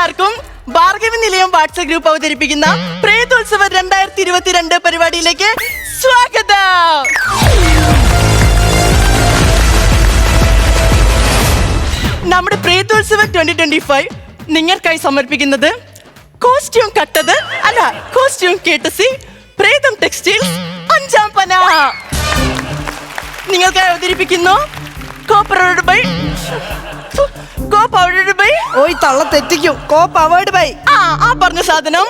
എല്ലാവർക്കും ഭാർഗവി നിലയം WhatsApp group അവതരിപ്പിക്കുന്ന പ്രേതോത്സവം രണ്ടായിരത്തി ഇരുപത്തിരണ്ട് പരിപാടിയിലേക്ക് സ്വാഗതം. നമ്മുടെ പ്രേതോത്സവം ട്വന്റി ട്വന്റി ഫൈവ് നിങ്ങൾക്കായി സമർപ്പിക്കുന്നത് കോസ്റ്റ്യൂം കട്ടത് അല്ല കോസ്റ്റ്യൂം കേട്ടസി പ്രേതം ടെക്സ്റ്റൈൽസ് അഞ്ചാം പന. നിങ്ങൾക്കായി അവതരിപ്പിക്കുന്നു കോപ്പറോഡ് ബൈ കോ? ബൈ ഓയ് തള്ള തെറ്റിക്കും. കോ പവേഡ് ബൈ ആ ആ പറഞ്ഞ സാധനം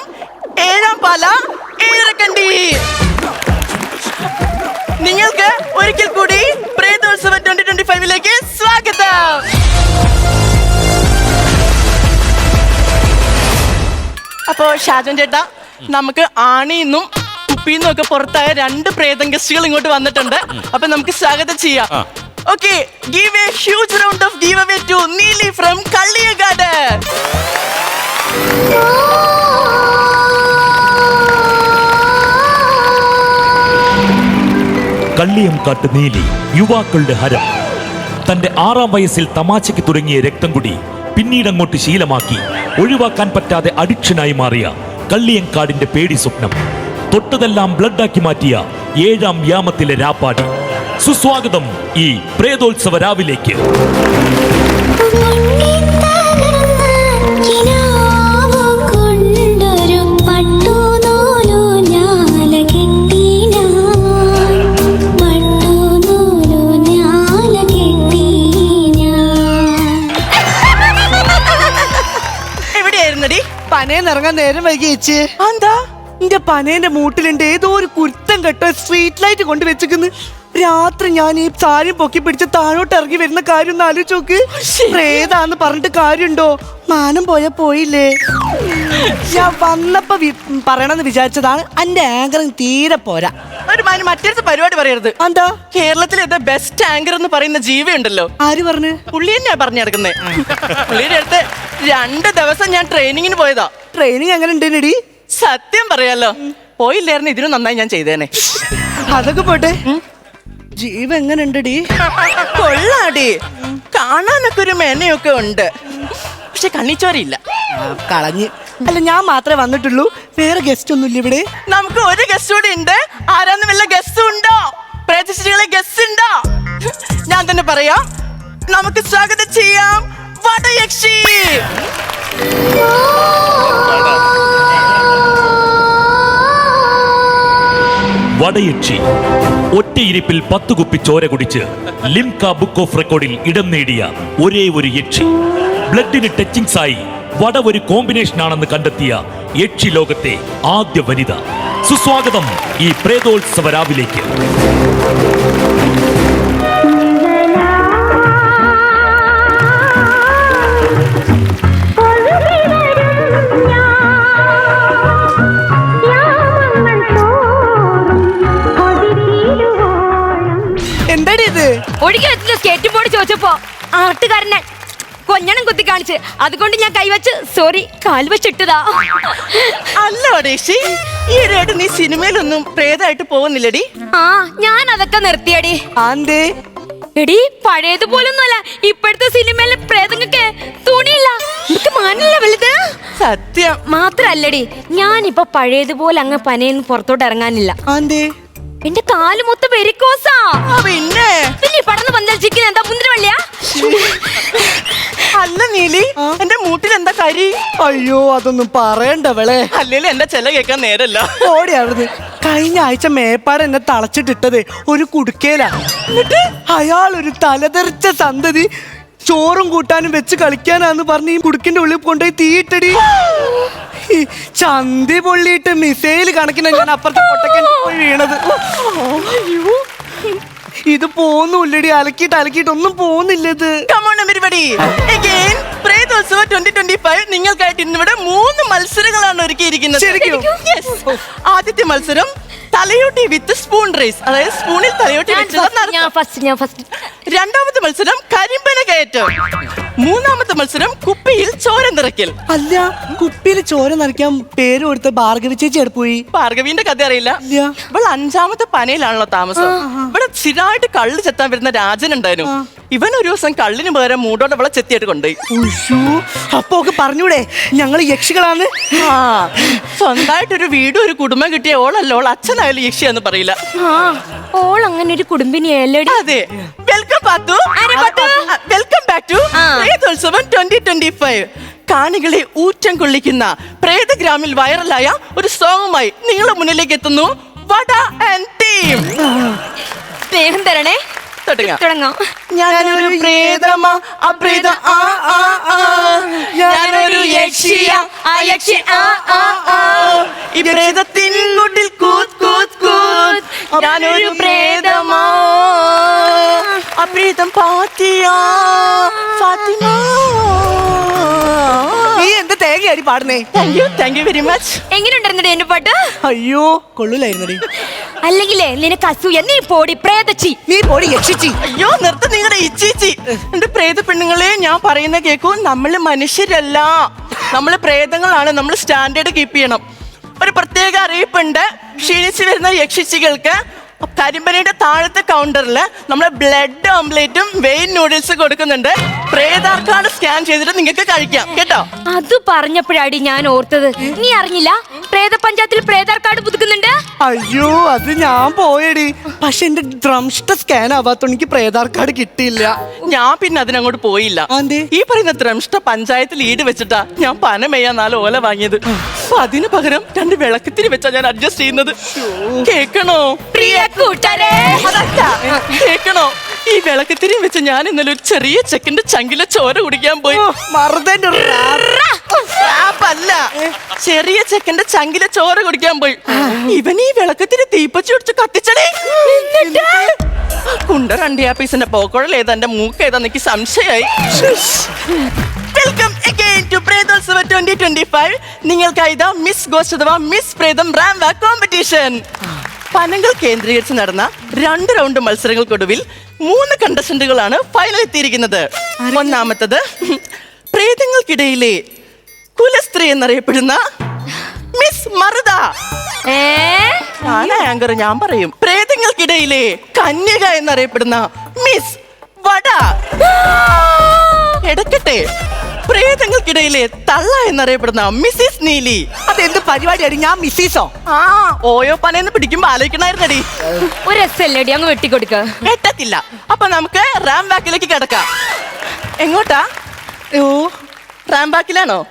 ഏഴാം പാല ഏഴരക്കണ്ടി നിങ്ങൾക്ക് ഒരിക്കൽ കൂടി പ്രേതോത്സവം ട്വന്റി ട്വന്റി ഫൈവിലേക്ക് സ്വാഗതം. അപ്പോ ഷാജൻ ചേട്ടാ നമുക്ക് ആണിന്നും കുപ്പിന്നും ഒക്കെ പുറത്തായ രണ്ട് പ്രേതം ഗസ്റ്റുകൾ ഇങ്ങോട്ട് വന്നിട്ടുണ്ട്. അപ്പൊ നമുക്ക് സ്വാഗതം ചെയ്യാം. Okay give a huge round of give away to Neeli from Kalliyakad Kalliyankattu Neeli യുവാക്കളുടെ ഹരം. തന്റെ ആറാം വയസ്സിൽ തമാശയ്ക്ക് തുടങ്ങിയ രക്തം കുടി പിന്നീടങ്ങോട്ട് ശീലമാക്കി ഒഴിവാക്കാൻ പറ്റാതെ അഡിക്ഷനായി മാറിയ കള്ളിയങ്കാടിന്റെ പേടി സ്വപ്നം. തൊട്ടതെല്ലാം ബ്ലഡാക്കി മാറ്റിയ ഏഴാം യാമത്തിലെ രാപ്പാടി. സുസ്വാഗതം ഈ പ്രേതോത്സവ രാവിലേക്ക്. നേരം വൈകി ചേച്ചി. എന്താ പനേന്റെ മൂട്ടിലുണ്ട് ഏതോ ഒരു കുരുത്തം കെട്ടോ സ്ട്രീറ്റ് ലൈറ്റ് കൊണ്ട് വെച്ചിരിക്കുന്നു. രാത്രി ഞാൻ ഈ സാരി പൊക്കി പിടിച്ച് താഴോട്ട് ഇറങ്ങി വരുന്ന കാര്യം ഒന്ന് ആലോചിച്ച് നോക്ക്. പ്രേതാന്ന് പറഞ്ഞിട്ട് കാര്യമുണ്ടോ? മാനം പോയ പോയില്ലേ? ഞാൻ വന്നപ്പോ പറയണമെന്ന് വിചാരിച്ചതാണ്. എന്റെ ആങ്കറിങ് തീരെ പോരാ. ഒരു മാനം മറ്റൊരു പരിപാടി പറയരുത്. എന്താ? കേരളത്തിലെ ബെസ്റ്റ് ആങ്കർ എന്ന് പറയുന്ന ജീവിയുണ്ടല്ലോ ആര് പറഞ്ഞു? പുള്ളി തന്നെയാ പറഞ്ഞു നടക്കുന്നത് പുള്ളിയുടെ അടുത്ത് രണ്ട് ദിവസം ഞാൻ ട്രെയിനിങ്ങിന് പോയതാ. ട്രെയിനിങ് എങ്ങനെ ഉണ്ടെടി സത്യം പറയാലോ. പോയില്ലായിരുന്നു ഇതിനും നന്നായി ഞാൻ ചെയ്തേനെ. അതൊക്കെ പോട്ടെ. ജീവ എങ്ങനെയുണ്ടടി കൊള്ളാടി. കാണാനൊക്കെ ഒരു മേനയൊക്കെ ഉണ്ട്. പക്ഷെ കണ്ണിച്ചോരില്ല കളഞ്ഞ്. അല്ല ഞാൻ മാത്രമേ വന്നിട്ടുള്ളൂ. വേറെ ഗസ്റ്റ് ഒന്നും ഇല്ല ഇവിടെ. നമുക്ക് ഒരു ഗസ്റ്റ് കൂടി ഉണ്ട്. ആരാന്ന് വല്ല ഗസ്റ്റ് ഉണ്ടോ? പ്രേതശികളെ ഗസ്റ്റ് ഉണ്ടോ? ഞാൻ തന്നെ പറയാം. നമുക്ക് സ്വാഗതം ചെയ്യാം. വടയക്ഷി. വടയക്ഷി ഒറ്റയിരിപ്പിൽ പത്ത് കുപ്പി ചോര കുടിച്ച് ലിംക ബുക്ക് ഓഫ് റെക്കോർഡിൽ ഇടം നേടിയ ഒരേ ഒരു യക്ഷി. ബ്ലഡിന് ടച്ചിങ്സ് ആയി വട ഒരു കോമ്പിനേഷൻ ആണെന്ന് കണ്ടെത്തിയ യക്ഷി ലോകത്തെ ആദ്യ വനിത. സുസ്വാഗതം ഈ പ്രേതോത്സവ രാവിലേക്ക്. സ്കേറ്റ് ബോർഡ് ചോദിച്ചപ്പോ ആട്ടുകാരനെ കൊഞ്ഞണം കുത്തി കാണിച്ച്. അതുകൊണ്ട് ഞാൻ കൈവച്ച് സോറി കാൽവച്ചിട്ടതാ അല്ലോ വടയക്ഷി ഈ ഇടയായിട്ട് നീ സിനിമയിലൊന്നും പ്രേതമായിട്ട് പോകുന്നില്ലടി. ആ ഞാൻ അതൊക്കെ നിർത്തിയടി. ആന്തേ. എടി പഴയതുപോലൊന്നുമല്ല. ഇപ്പോഴത്തെ സിനിമയിലെ പ്രേതങ്ങൾക്ക് തുണിയില്ല. എനിക്ക് മാനില്ല വലുത്? സത്യം. മാത്രല്ലടി ഞാനിപ്പോ പഴയതുപോലെ അങ്ങ് പനയെന്ന് പുറത്തോട്ട് ഇറങ്ങാനില്ല. ആന്തേ. എന്റെ കാൽ മൊത്തം വെരിക്കോസാ ആ, പിന്നെ? പിന്നെ പടന്ന് പന്തലിച്ചിരിക്കുന്ന എന്താ മുന്തിരവള്ളിയാ? അല്ല നീലി എന്റെ മൂട്ടിൽ എന്താ കരി? അയ്യോ അതൊന്നും പറയണ്ട പറയണ്ടവളെ അല്ലെങ്കിൽ എന്റെ ചെല കേൾക്കാൻ നേരല്ല. ഓടി അവിടുന്ന്. കഴിഞ്ഞ ആഴ്ച മേപ്പാട് എന്നെ തളച്ചിട്ടിട്ടതേ ഒരു കുടുക്കേലാ. എന്നിട്ട്? അയാൾ ഒരു തലതെറിച്ച സന്തതി ചോറും കൂട്ടാനും വെച്ച് കളിക്കാനാന്ന് പറഞ്ഞ് ഈ കുടുക്കിന്റെ ഉള്ളിൽ കൊണ്ടുപോയി തീയിട്ടടി. ചന്തി പൊള്ളിയിട്ട് മിസൈൽ കണക്കിന് ഞാൻ അപ്പുറത്തെ പൊട്ടക്കൻ പോയി വീണത്. അയ്യോ. ഇത് പോന്നുല്ലടി അലക്കിയിട്ട് അലക്കിയിട്ട് ഒന്നും പോകുന്നില്ല ഇത് Come on, everybody. Again, പ്രേതോത്സവം 2025 നിങ്ങൾക്കായിട്ട് ഇന്നിവിടെ മൂന്ന് മത്സരങ്ങളാണ് ഒരുക്കിയിരിക്കുന്നത്. ആദ്യത്തെ മത്സരം തലയോട്ടി വിത്ത് സ്പൂൺ റേസ് അതായത് സ്പൂണിൽ തലയോട്ടി ഞാൻ വെച്ചത് first, ഞാൻ ഫസ്റ്റ് ഞാൻ ഫസ്റ്റ് രണ്ടാമത്തെ മത്സരം കരിമ്പന കയറ്റം മൂന്നാമത്തെ മത്സരം കുപ്പിയിൽ ചോര നിറയ്ക്കൽ. അല്ല കുപ്പിയിൽ ചോര നനയ്ക്കാൻ പേര് കൊടുത്ത ഭാർഗവി ചേച്ചി എടുപ്പോയി ഭാർഗവിന്റെ കഥ അറിയില്ല. ഇല്ല. ഇവൾ അഞ്ചാമത്തെ പനയിലാണല്ലോ താമസം. ഇവിടെ സ്ഥിരമായിട്ട് കള്ള് ചെത്താൻ വരുന്ന രാജൻ ഉണ്ടായിരുന്നു. ഇവൻ ഒരു ദിവസം കള്ളിന് പകരം മൂടോടെ അവളെ ചെത്തിയായിട്ട് കൊണ്ടുപോയി. അപ്പൊ ഒക്കെ പറഞ്ഞൂടെ ഞങ്ങൾ യക്ഷികളാണ്. ആ സ്വന്തമായിട്ടൊരു വീടും ഒരു കുടുംബം കിട്ടിയ ഓളല്ല ഓൾ അച്ഛനായാലും യക്ഷിയാന്ന് പറയില്ല. ഓൾ അങ്ങനെ ഒരു കുടുംബിനിയല്ലേ അതെ. Welcome Pathu? Welcome back to. Prethotsavam twenty twenty five കാണികളെ ഊറ്റം കൊള്ളിക്കുന്ന പ്രേതഗ്രാമിൽ വൈറലായ ഒരു സോങ്ങുമായി നിങ്ങളുടെ മുന്നിലേക്ക് എത്തുന്നു. വട ആൻഡ് ടീം സ്നേഹം തരണേ. തുടങ്ങാം. ഞാനൊരു പ്രേതമ അപ്രീത ആ ആ ആ. ഞാനൊരു യക്ഷിയ ആ യക്ഷി ആ ആ ആ. ഈ പ്രേതത്തിൻ കൂട്ടിൽ കൂത്ത് കൂത്ത് കൂത്ത്. ഞാനൊരു പ്രേതമാ. അപ്രീതം പാത്തിയ. ഫാത്തിമ. നീ എന്ത് തേങ്ങയാടി പാടുന്നേ? Thank you thank you very much എങ്ങനെയുണ്ടായിരുന്നടി എന്റെ പാട്ട്? അയ്യോ കൊള്ളൂലായിരുന്നടി. അല്ലെങ്കിലേ നിനക്ക് അസൂയ നീ പോടി പ്രേതച്ചി. നീ പോടി യക്ഷിച്ചി. അയ്യോ നിർത്ത നിങ്ങളുടെ ഇച്ചിച്ചി. എന്റെ പ്രേത പെണ്ണുങ്ങളെ ഞാൻ പറയുന്ന കേക്കൂ നമ്മൾ മനുഷ്യരല്ല. നമ്മൾ പ്രേതങ്ങളാണ് നമ്മൾ സ്റ്റാൻഡേർഡ് കീപ്പ് ചെയ്യണം. ഒരു പ്രത്യേക അറിയിപ്പുണ്ട്. ക്ഷീണിച്ചു വരുന്ന യക്ഷിച്ചികൾക്ക് കരിമ്പനയുടെ താഴത്തെ കൗണ്ടറിൽ നമ്മൾ ബ്ലഡ് ഓംലേറ്റും വെയിൻ നൂഡിൽസ് കൊടുക്കുന്നുണ്ട്. കാർഡ് സ്കാൻ ചെയ്തിട്ട് നിങ്ങൾക്ക് കഴിക്കാം. കേട്ടോ? അത് പറഞ്ഞപ്പോഴാടി ഞാൻ ഓർത്തത്. നീ അറിഞ്ഞില്ല? പ്രേത പഞ്ചായത്തിൽ പ്രേതാർ കാർഡ് പുതുക്കുന്നുണ്ട്? അയ്യോ അത് ഞാൻ പോയടി. പക്ഷെ എന്റെ ഡ്രംസ്റ്റ സ്കാൻ ആവാത്തോണ്ട് എനിക്ക് പ്രേതാർ കാർഡ് കിട്ടിയില്ല. ഞാൻ പിന്നെ അതിനങ്ങോട്ട് പോയില്ല? ഈ പറയുന്ന ദ്രംഷ്ട പഞ്ചായത്തിൽ ഈട് വെച്ചിട്ടാ ഞാൻ പനമെയ്യാ നാല് ഓല വാങ്ങിയത്. അപ്പൊ അതിന് പകരം രണ്ട് വിളക്കത്തിരി വെച്ചാ ഞാൻ അഡ്ജസ്റ്റ് ചെയ്യുന്നത്. കേക്കണോ? പ്രിയ കൂട്ടരെ കേക്കണോ? ഈ വിളക്കത്തിരി വെച്ച് ഞാൻ ഇന്നലെ ഒരു ചെറിയ ചെക്കന്റെ ചങ്കിലെ ചോര കുടിക്കാൻ പോയി. റാപ്പല്ല. ചെറിയ ചെക്കന്റെ ചങ്കിലെ ചോര കുടിക്കാൻ പോയി. ഇവൻ ഈ വിളക്കത്തിന് തീപ്പച്ചി ഒടിച്ച് കത്തിച്ചടേ. കുണ്ട രണ്ടിയാപ്പീസിന്റെ പോക്കോഴൽ ഏതാ? എന്റെ മൂക്ക് ഏതാ എനിക്ക് സംശയായി. Welcome again to Prethotsava twenty twenty five നിങ്ങൾക്കായി ഇതാ മിസ് ഗോസ്റ്റ് അഥവാ മിസ് പ്രേതം റാംവ കോമ്പറ്റീഷൻ പനങ്ങൾ കേന്ദ്രീകരിച്ച് നടന്ന രണ്ട് റൗണ്ട് മത്സരങ്ങൾക്കൊടുവിൽ മൂന്ന് കണ്ടസ്റ്റന്റുകളാണ് ഫൈനൽ എത്തിയിരിക്കുന്നത്. ഒന്നാമത്തത് പ്രേതങ്ങൾക്കിടയിലെ കുലസ്ത്രീ എന്നറിയപ്പെടുന്ന മിസ് മറുത. ഞാൻ ആങ്കർ ഞാൻ പറയും. പ്രേതങ്ങൾക്കിടയിലെ കന്യക എന്നറിയപ്പെടുന്ന മിസ് വട. എടുക്കട്ടെ. പ്രേതങ്ങൾക്കിടയിലെ തള്ള എന്നറിയപ്പെടുന്ന മിസ്സിസ് നീലി. അതെന്ത് പരിപാടിയാടി ഞാൻ മിസ്സീസോ? ആ. ഓയോ പനയെന്ന് പിടിക്കുമ്പോ ആലോചിക്കണായിരുന്നടി. ഒരു രസല്ലേടി അങ്ങ് വെട്ടിക്കൊടുക്ക. എട്ടത്തില്ല. അപ്പൊ നമുക്ക് റാം ബാക്കിലേക്ക് കിടക്കാം. എങ്ങോട്ടാ? ഓ റാം ബാക്കിലാണോ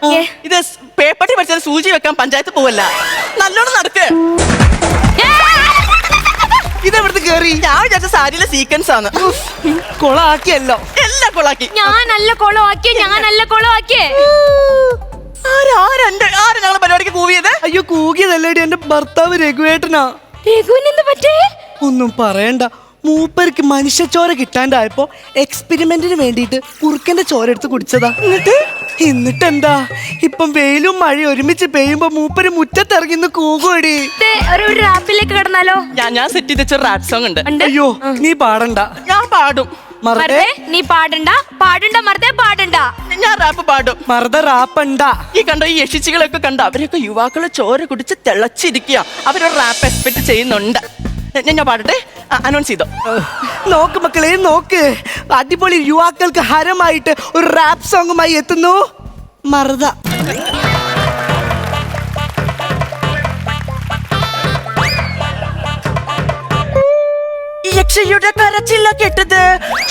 ഇത് പേപ്പട്ടി പഠിച്ചാൽ സൂചി വെക്കാൻ പഞ്ചായത്ത് പോവല്ല. നല്ലോണം നടക്ക്. കേറി. ഞാൻ വിചാരിച്ച സാരിയിലെ സീക്വൻസ് ആണ്. കൊളാക്കിയല്ലോ. എല്ലാം കൊളാക്കി. ഞാനല്ല കുളമാക്കിയേ ഞാനല്ല കുളമാക്കിയേ ആരാ ആരാ എന്റെ ആരാ ഞങ്ങളെ പരിപാടിക്ക് കൂവിയത്? അയ്യോ കൂകിയതല്ലേടി എന്റെ ഭർത്താവ് രഘുവേട്ടനാ. പറ്റേ? ഒന്നും പറയണ്ട. മൂപ്പർക്ക് മനുഷ്യച്ചോര കിട്ടാണ്ടായപ്പോ എക്സ്പെരിമെന്റിന് വേണ്ടിയിട്ട് കുറുക്കന്റെ ചോര എടുത്ത് കുടിച്ചതാ. എന്നിട്ട്? എന്നിട്ട് എന്താ ഇപ്പം വെയിലും മഴയും ഒരുമിച്ച് പെയ്യുമ്പോ മൂപ്പര് മുറ്റത്തിറങ്ങി നിന്ന് കൂകുവടി. ദേ, ഒരു റാപ്പിലേക്ക് കിടന്നാലോ? ഞാൻ ഞാൻ സെറ്റ് ചെയ്ത് വെച്ച റാപ്പ് സോങ് ഉണ്ട്. അയ്യോ നീ പാടണ്ട. ഞാൻ പാടും. മറുതെ നീ പാടണ്ട? പാടണ്ട മറുതെ പാടണ്ട. ഞാൻ റാപ്പ് പാടും. മറുതെ റാപ്പണ്ട. ഈ കണ്ടോ ഈ യക്ഷിച്ചുകളൊക്കെ കണ്ടോ? അവരൊക്കെ യുവാക്കളെ ചോര കുടിച്ച് തിളച്ചിരിക്കുക അവരൊരു റാപ്പ് എക്സ്പെക്ട് ചെയ്യുന്നുണ്ട്. ഞാൻ പാടട്ടെ? അനൗൺസ് ചെയ്തോ. നോക്ക് മക്കളെ നോക്ക്. അടിപൊളി യുവാക്കൾക്ക് ഹരമായിട്ട് ഒരു റാപ്പ് സോങ്ങുമായി എത്തുന്നു. മറുത. യക്ഷയുടെ കരച്ചില്ല കേട്ടത്.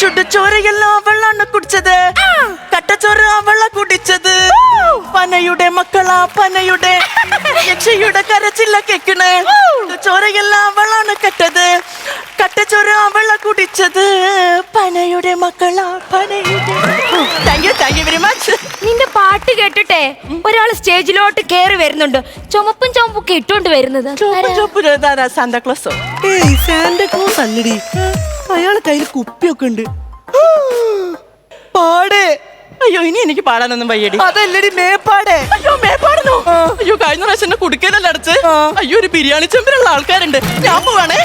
ചുടുചോരയെല്ലാം അവളാണ് കുടിച്ചത്. കട്ടച്ചോറ് അവള കുടിച്ചത്. പനയുടെ മക്കളാ പനയുടെ. യക്ഷയുടെ കരച്ചില്ല കേക്കണേ. ചോരയെല്ലാം അവളാണ് കെട്ടത്. അവള കുടിച്ചത് പനയുടെ മക്കളാ പനയുടെ thank you thank you very much നിന്റെ പാട്ട് കേട്ടിട്ടെ ഒരാൾ സ്റ്റേജിലോട്ട് കേറി വരുന്നുണ്ട്. ചുമപ്പും ചുമപ്പൊക്കെ ഇട്ടോണ്ട് വരുന്നത്? സാന്താക്ലോസോ ഏയ് സാന്റക്ലോസ് അല്ലടി. അയാളെ കയ്യിൽ കുപ്പിയൊക്കെ ഉണ്ട്. പാടേ. അയ്യോ ഇനി എനിക്ക് പാടാനൊന്നും വയ്യടി. അതല്ലടി മേപ്പാടേ. അയ്യോ മേപ്പാടുന്നു? അയ്യോ കഴിഞ്ഞ പ്രാവശ്യം എന്നെ കുടുക്കലല്ല അടച്ച്. അയ്യോ ഒരു ബിരിയാണി ചെമ്പിലുള്ള ആൾക്കാരുണ്ട്. ഞാൻ പോവാണേ.